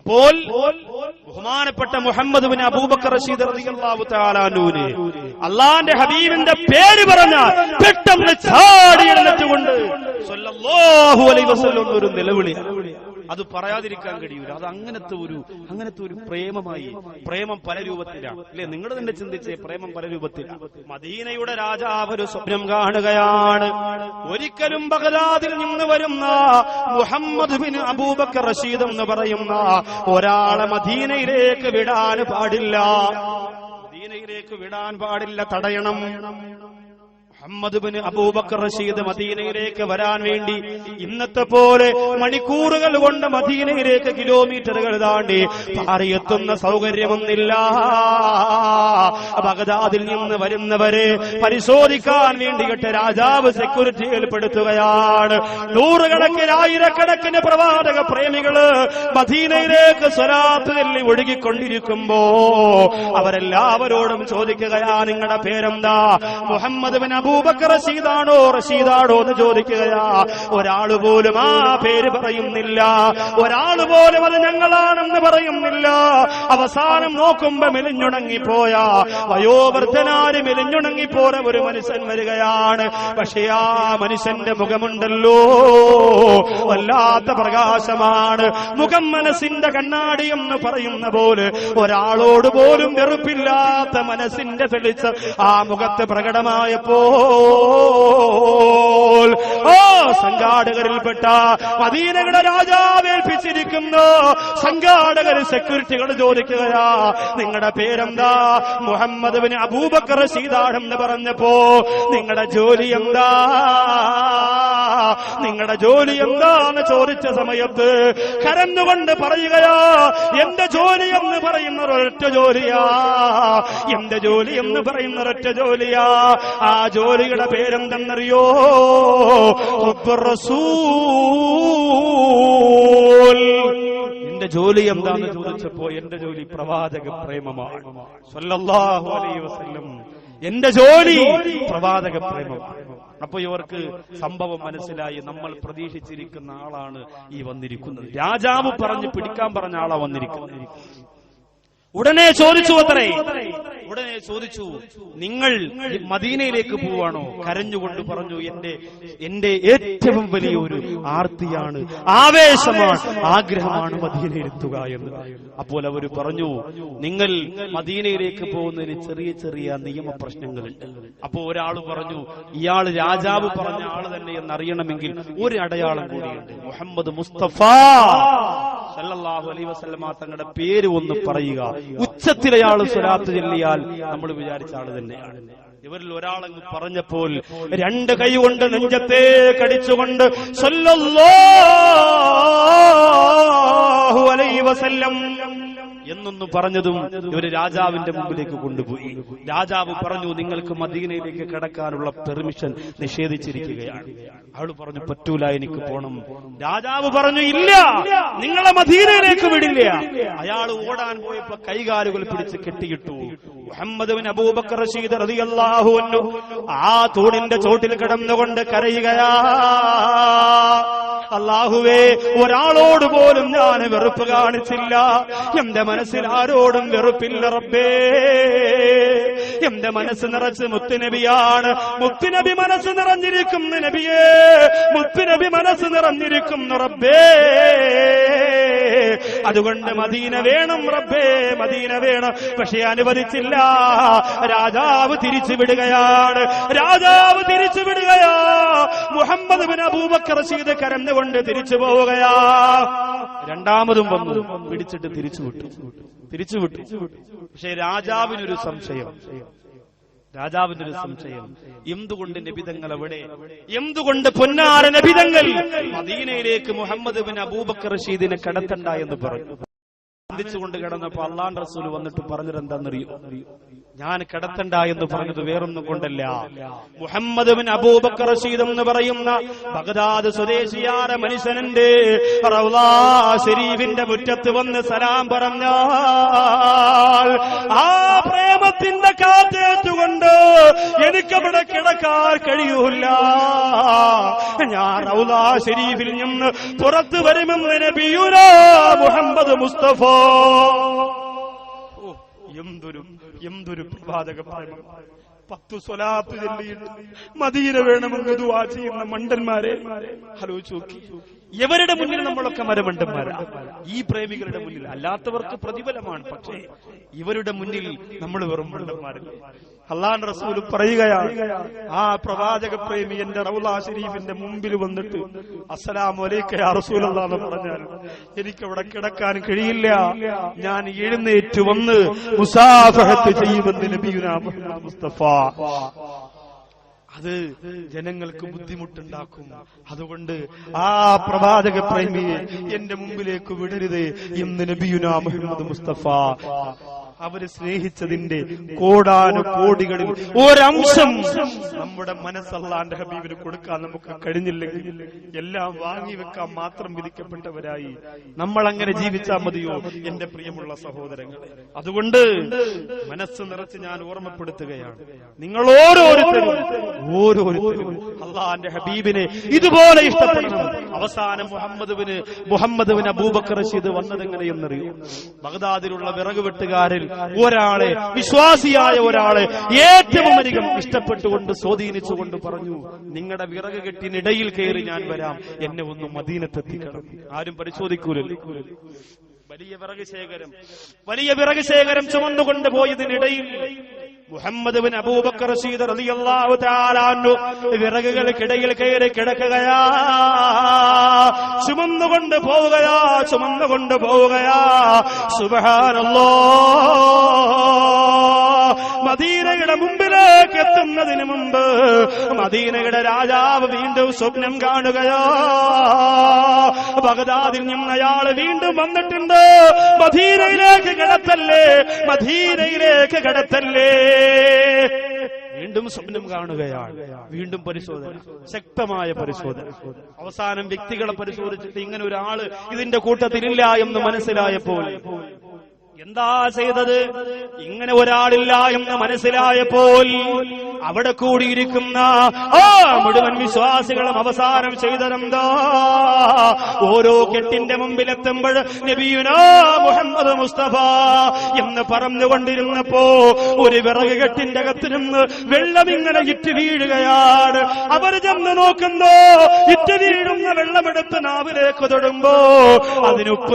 അപ്പോൾ ബഹുമാനപ്പെട്ട മുഹമ്മദ് ബിൻ അബൂബക്കർ റഷീദ് റളിയല്ലാഹു തആല അൻഹുവിന് അള്ളാന്റെ ഹബീബിന്റെ പേര് പറഞ്ഞാൽ പെട്ടെന്ന് ചാടി എഴുന്നേറ്റുകൊണ്ട് സല്ലല്ലാഹു അലൈഹി വസല്ലം ഒരു നിലവിളി. അത് പറയാതിരിക്കാൻ കഴിയൂല. അത് അങ്ങനത്തെ ഒരു അങ്ങനത്തെ ഒരു പ്രേമമായി പ്രേമം പല രൂപത്തിലാണ് അല്ലെ? നിങ്ങൾ തന്നെ ചിന്തിച്ചേ പ്രേമം പല രൂപത്തിലാണ് മദീനയുടെ രാജാവ് ഒരു സ്വപ്നം കാണുകയാണ്. ഒരിക്കലും ബഗദാദിൽ നിന്ന് വരുന്ന മുഹമ്മദ് ബിൻ അബൂബക്കർ റഷീദ് എന്ന് പറയുന്ന ഒരാളെ മദീനയിലേക്ക് വിടാൻ പാടില്ല. മദീനയിലേക്ക് വിടാൻ പാടില്ല. തടയണം. മുഹമ്മദ് അബൂബക്കർ റഷീദ് മദീനയിലേക്ക് വരാൻ വേണ്ടി ഇന്നത്തെ പോലെ മണിക്കൂറുകൾ കൊണ്ട് മദീനയിലേക്ക് കിലോമീറ്ററുകൾ താണ്ടി പാറിയെത്തുന്ന സൗകര്യമൊന്നില്ല. ബഗദാദിൽ നിന്ന് വരുന്നവരെ പരിശോധിക്കാൻ കെട്ട രാജാവ് സെക്യൂരിറ്റി ഏർപ്പെടുത്തുകയാണ് നൂറുകണക്കിന് ആയിരക്കണക്കിന് പ്രവാചക പ്രേമികൾ മദീനയിലേക്ക് സ്വരാത്ത് ചൊല്ലി ഒഴുകിക്കൊണ്ടിരിക്കുമ്പോ അവരെല്ലാവരോടും ചോദിക്കുകയാ നിങ്ങളുടെ പേരെന്താ? മുഹമ്മദ് ബിൻ അബൂബക്കർ റഷീദാണോ റഷീദാണോ എന്ന് ചോദിക്കുകയാ. ഒരാൾ പോലും ആ പേര് പറയുന്നില്ല. ഒരാൾ പോലും അത് ഞങ്ങളാണെന്ന് പറയുന്നില്ല. അവസാനം നോക്കുമ്പോ മെലിഞ്ഞുണങ്ങിപ്പോയ വയോവൃദ്ധനാര് മെലിഞ്ഞുണങ്ങിപ്പോര ഒരു മനുഷ്യൻ വരികയാണ്. പക്ഷേ ആ മനുഷ്യന്റെ മുഖമുണ്ടല്ലോ. വല്ലാത്ത പ്രകാശമാണ്. മുഖം മനസ്സിന്റെ കണ്ണാടി എന്ന് പറയുന്ന പോലെ ഒരാളോട് പോലും വെറുപ്പില്ലാത്ത മനസ്സിന്റെ തെളിച്ച ആ മുഖത്ത് പ്രകടമായപ്പോൾ സംഘാടകരിൽപ്പെട്ട മദീനകളുടെ രാജാവേൽപ്പിച്ചിരിക്കുന്നു സംഘാടകർ സെക്യൂരിറ്റികൾ ചോദിക്കുകയാ നിങ്ങളുടെ പേരെന്താ? മുഹമ്മദ് ബിൻ അബൂബക്കർ എന്ന് പറഞ്ഞപ്പോ നിങ്ങളുടെ ജോലി എന്താ? നിങ്ങളുടെ ജോലി എന്താണ് ചോദിച്ച സമയത്ത് കരന്നുകൊണ്ട് പറയുകയാ എന്റെ ജോലി എന്ന് പറയുന്ന ഒരൊറ്റ ജോലിയാ. എന്റെ ജോലി എന്ന് പറയുന്ന ഒരൊറ്റ ജോലിയാ. ആ ജോലിയുടെ പേരെന്തെന്നറിയോ? റസൂൽ എന്റെ ജോലി എന്താന്ന് ചോദിച്ചപ്പോ എന്റെ ജോലി പ്രവാചക പ്രേമമാണ്. സല്ലല്ലാഹു അലൈഹി വസല്ലം. എന്റെ ജോലി. പ്രവാചക പ്രേമമാണ് അപ്പൊ ഇവർക്ക് സംഭവം മനസ്സിലായി. നമ്മൾ പ്രതീക്ഷിച്ചിരിക്കുന്ന ആളാണ് ഈ വന്നിരിക്കുന്നത്. രാജാവ് പറഞ്ഞ് പിടിക്കാൻ പറഞ്ഞ ആളാ വന്നിരിക്കുന്നത്. ഉടനെ ചോദിച്ചു അത്രേ ഉടനെ ചോദിച്ചു നിങ്ങൾ മദീനയിലേക്ക് പോവാണോ? കരഞ്ഞുകൊണ്ട് പറഞ്ഞു എന്റെ എന്റെ ഏറ്റവും വലിയ ഒരു ആർത്തിയാണ് ആവേശമാണ് ആഗ്രഹമാണ് മദീനയിലെത്തുക എന്ന്. അപ്പോൾ അവർ പറഞ്ഞു നിങ്ങൾ മദീനയിലേക്ക് പോകുന്നതിന് ചെറിയ ചെറിയ നിയമ പ്രശ്നങ്ങളുണ്ട് അപ്പോ ഒരാൾ പറഞ്ഞു ഇയാൾ രാജാവ് പറഞ്ഞ ആൾ തന്നെ എന്ന് അറിയണമെങ്കിൽ ഒരു അടയാളം കൂടിയുണ്ട് മുഹമ്മദ് മുസ്തഫ. സല്ലല്ലാഹു അലൈഹി തങ്ങളുടെ പേര് ഒന്ന് പറയുക. ഉച്ചത്തിൽ അയാൾ സ്വലാത്ത് ചൊല്ലിയാൽ നമ്മൾ വിചാരിച്ച ആൾ തന്നെയാണ്. ഇവരിൽ ഒരാളങ്ങ് പറഞ്ഞപ്പോൾ രണ്ട് കൈ കൊണ്ട് നെഞ്ചത്തെ കടിച്ചുകൊണ്ട് സല്ലല്ലാഹു അലൈഹി വസല്ലം എന്നൊന്ന് പറഞ്ഞതും ഇവർ രാജാവിന്റെ മുമ്പിലേക്ക് കൊണ്ടുപോയി. രാജാവ് പറഞ്ഞു നിങ്ങൾക്ക് മദീനയിലേക്ക് കിടക്കാനുള്ള പെർമിഷൻ നിഷേധിച്ചിരിക്കുകയാണ്. അവൾ പറഞ്ഞു പറ്റൂല എനിക്ക് പോണം. രാജാവ് പറഞ്ഞു ഇല്ല നിങ്ങളെ മദീനയിലേക്ക് വിടില്ല. അയാൾ ഓടാൻ പോയപ്പോ കൈകാലുകൾ പിടിച്ച് കെട്ടിയിട്ടു. മുഹമ്മദ് അബൂബക്കർ റഷീദ് റളിയല്ലാഹു അൻഹു ആ തൂണിന്റെ ചോട്ടിൽ കിടന്നുകൊണ്ട് കരയുകയാ. അള്ളാഹുവേ ഒരാളോട് പോലും ഞാൻ വെറുപ്പ് കാണിച്ചില്ല. എന്റെ മനസ്സിൽ ആരോടും വെറുപ്പില്ല റബ്ബേ. എന്റെ മനസ്സ് നിറച്ച് മുത്തുനബിയാണ് മുത്തുനബി മനസ്സ് നിറഞ്ഞിരിക്കും നബിയേ. മുത്തുനബി മനസ്സ് നിറഞ്ഞിരിക്കും റബ്ബേ. അതുകൊണ്ട് മദീന വേണം റബ്ബേ മദീന വേണം. പക്ഷെ അനുവദിച്ചില്ല. രാജാവ് തിരിച്ചു വിടുകയാണ്. രാജാവ് തിരിച്ചു വിടുകയാ. മുഹമ്മദ് ബിൻ അബൂബക്കർ റഷീദ് കരഞ്ഞുകൊണ്ട് തിരിച്ചു പോവുകയാ. രണ്ടാമതും വന്നു. പിടിച്ചിട്ട് തിരിച്ചു വിട്ടു. തിരിച്ചു വിട്ടു. പക്ഷെ രാജാവിനൊരു സംശയം. രാജാവിനൊരു സംശയം. എന്തുകൊണ്ട് നബിതങ്ങൾ എവിടെ എന്തുകൊണ്ട് പൊന്നാര നബിതങ്ങൾ? മദീനയിലേക്ക് മുഹമ്മദ് ബിൻ അബൂബക്കർ റഷീദിനെ കടത്തണ്ട എന്ന് പറഞ്ഞു. ചിന്തിച്ചുകൊണ്ട് കിടന്നപ്പോ അള്ളാൻ റസൂൽ വന്നിട്ട് പറഞ്ഞത് എന്താണെന്നറിയോ ഞാൻ കിടത്തണ്ട എന്ന് പറഞ്ഞത് വേറൊന്നും കൊണ്ടല്ല. മുഹമ്മദ് ബിൻ അബൂബക്കർ റഷീദ് എന്ന് പറയുന്ന ബഗ്ദാദ് സ്വദേശിയായ മനുഷ്യനുണ്ട്. ഷരീഫിന്റെ മുറ്റത്ത് വന്ന് സലാം പറഞ്ഞാൽ ആ കാത്തേറ്റുകൊണ്ട് എനിക്കവിടെ കിടക്കാൻ കഴിയൂല. ഞാൻ റൗളാ ഷരീഫിൽ നിന്ന് പുറത്തു വരുമെന്ന് നബിയുന മുഹമ്മദ് മുസ്തഫ. എന്തൊരു എന്തൊരു പ്രവാചക പ്രേമം പത്തു സ്വലാത്ത് ചൊല്ലിയിട്ട് മദീന വേണമെന്ന് ദുആ ചെയ്യുന്ന മണ്ടന്മാരെ. ആലോചിച്ച് നോക്കി. എവരുടെ മുന്നിൽ നമ്മളൊക്കെ മരമണ്ടന്മാരാ? ഈ പ്രേമികളുടെ മുന്നിൽ അല്ലാത്തവർക്ക് പ്രതിഫലമാണ് പക്ഷേ ഇവരുടെ മുന്നിൽ നമ്മൾ വെറും മണ്ടന്മാരല്ലേ. അള്ളാൻ റസൂൽ പറയുകയാണ് ആ പ്രവാചക പ്രേമി എന്റെ റൗലാ ഷരീഫിന്റെ മുമ്പിൽ വന്നിട്ട് അസ്സലാമു അലൈക്ക യാ റസൂലല്ലാ എന്ന് പറഞ്ഞാൽ എനിക്കവിടെ കിടക്കാൻ കഴിയില്ല. ഞാൻ എഴുന്നേറ്റ് വന്ന് മുസാഫഹത്ത് ചെയ്യുമെന്ന് നബിയുനാ മുസ്തഫ. അത് ജനങ്ങൾക്ക് ബുദ്ധിമുട്ടുണ്ടാക്കും. അതുകൊണ്ട് ആ പ്രവാചക പ്രേമിയെ എന്റെ മുമ്പിലേക്ക് വിടരുത് എന്ന് നബിയുന മുഹമ്മദ് മുസ്തഫ അവർ സ്നേഹിച്ചതിന്റെ കോടാനു കോടികളിൽ ഒരംശം നമ്മുടെ മനസ്സല്ലാന്റെ ഹബീബിന് കൊടുക്കാൻ നമുക്ക് കഴിഞ്ഞില്ലെങ്കിൽ എല്ലാം വാങ്ങി വെക്കാൻ മാത്രം വിധിക്കപ്പെട്ടവരായി നമ്മൾ അങ്ങനെ ജീവിച്ചാൽ മതിയോ എന്റെ പ്രിയമുള്ള സഹോദരങ്ങൾ അതുകൊണ്ട് മനസ്സ് നിറച്ച് ഞാൻ ഓർമ്മപ്പെടുത്തുകയാണ്. നിങ്ങൾ ഓരോരുത്തരും ഓരോരുത്തരും അള്ളാന്റെ ഹബീബിനെ ഇതുപോലെ ഇഷ്ടപ്പെടണം. അവസാനം മുഹമ്മദുവിന് മുഹമ്മദുവിന് അബൂബക്കർ റഷീദ് വന്നത് ബഗ്ദാദിലുള്ള വിറക് വെട്ടുകാരിൽ ഒരാളെ വിശ്വാസിയായ ഒരാളെ ഏറ്റവും അധികം ഇഷ്ടപ്പെട്ടുകൊണ്ട് സ്വാധീനിച്ചുകൊണ്ട് പറഞ്ഞു നിങ്ങളുടെ വിറക് കെട്ടിനിടയിൽ കയറി ഞാൻ വരാം. എന്നെ ഒന്ന് മദീനത്തെത്തിക്കണം. ആരും പരിശോധിക്കൂലല്ലോ. വലിയ വിറക് ശേഖരം വലിയ വിറക് ശേഖരം ചുമന്നുകൊണ്ട് പോയതിനിടയിൽ മുഹമ്മദ് ബിൻ അബൂബക്കർ റഷീദ് റളിയല്ലാഹു തആല അൻഹു വിറകുകൾക്കിടയിൽ കയറി കിടക്കുകയാ. ചുമന്നുകൊണ്ട് പോവുകയാ ചുമന്നുകൊണ്ട് പോവുകയാ. സുബ്ഹാനല്ലാഹ് മദീനയുടെ മുമ്പിലേക്ക് എത്തുന്നതിന് മുമ്പ് മദീനയുടെ രാജാവ് വീണ്ടും സ്വപ്നം കാണുകയോ. ബഗദാദിൽ നിന്ന് അയാൾ വീണ്ടും വന്നിട്ടുണ്ട്. മദീനയിലേക്ക് കിടത്തല്ലേ? മദീനയിലേക്ക് കിടത്തല്ലേ? വീണ്ടും സ്വപ്നം കാണുകയാണ്. വീണ്ടും പരിശോധന. ശക്തമായ പരിശോധന. അവസാനം വ്യക്തികളെ പരിശോധിച്ചിട്ട് ഇങ്ങനെ ഒരാൾ ഇതിന്റെ കൂട്ടത്തിലില്ല എന്ന് മനസ്സിലായപ്പോൾ എന്താ ചെയ്തത്? ഇങ്ങനെ ഒരാളില്ല എന്ന് മനസ്സിലായപ്പോൾ അവിടെ കൂടിയിരിക്കുന്ന ആ മുഴുവൻ വിശ്വാസികളും അവസാനം ചെയ്തതെന്താ? ഓരോ കെട്ടിന്റെ മുമ്പിലെത്തുമ്പോൾ നബിയുനാ മുഹമ്മദ് മുസ്തഫ എന്ന് പറഞ്ഞുകൊണ്ടിരുന്നപ്പോ ഒരു വിറക് കെട്ടിന്റെ അകത്ത് നിന്ന് വെള്ളം ഇങ്ങനെ ഇറ്റ് വീഴുകയാണ്. അവർ ചെന്ന് നോക്കുന്നോ ഇറ്റ് വീഴുന്ന വെള്ളമെടുത്ത് നാവിലേക്ക് തൊടുമ്പോ അതിനുപ്പ്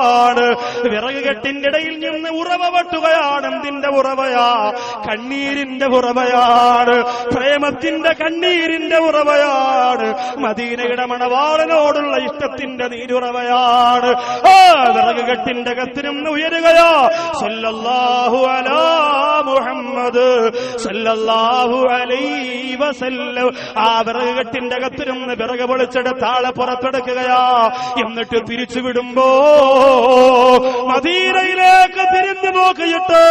രസമാണ് വിറക് കെട്ടിന്റെ ഇടയിൽ നിന്ന് ഉറവ വെട്ടുകയാണ്. എന്തിന്റെ ഉറവയാ? കണ്ണീരിന്റെ ഉറവയാണ്. പ്രേമത്തിന്റെ കണ്ണീരിന്റെ ഉറവയാണ്. മദീനയുടെ മണവാളനോടുള്ള ഇഷ്ടത്തിന്റെ നീരുറവയാണ്. ആ വിറക് കെട്ടിന്റെ കത്തിനും ഉയരുകയാ. സല്ലല്ലാഹു അലാ മുഹമ്മദ് സല്ലല്ലാഹു അലൈഹി വസല്ലം. ആ വിറക് കെട്ടിന്റെ കത്തിരുന്ന് വിറക് പൊളിച്ചെടുത്താളെ പുറത്തെടുക്കുകയാ. എന്നിട്ട് തിരിച്ചു വിടുമ്പോ മദീനയിലേക്ക് തിരിഞ്ഞു നോക്കിയിട്ട്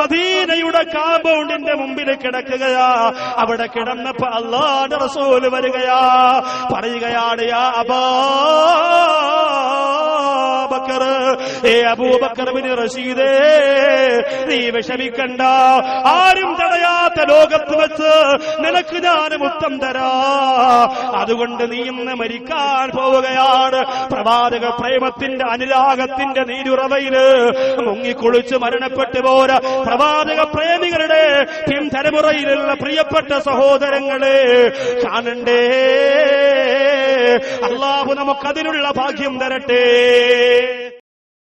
മദീനയുടെ കാമ്പൗണ്ടിന്റെ മുമ്പിൽ കിടക്കുകയാ. അവിടെ കിടന്നപ്പോ അള്ളാന്റെ റസൂൽ വരികയാ. പറയുകയാണ് യാ അബാ ബക്കർ ഏ അബൂബക്കർ ബിൻ റഷീദേ നീ വിഷമിക്കണ്ട. ആരും തടയാത്ത ലോകത്ത് വെച്ച് നിനക്ക് ഞാൻ മുത്തം തരാ. അതുകൊണ്ട് നീ ഇന്ന് മരിക്കാൻ പോവുകയാണ്. പ്രവാചക പ്രേമത്തിന്റെ അനുരാഗത്തിന്റെ നീരുറവയിൽ മുങ്ങിക്കുളിച്ച് മരണപ്പെട്ടു പോര. പ്രവാചക പ്രേമികളുടെ പിൻതലമുറയിലുള്ള പ്രിയപ്പെട്ട സഹോദരങ്ങളെ കാണണ്ടേ? അള്ളാഹു നമുക്കതിനുള്ള ഭാഗ്യം തരട്ടെ.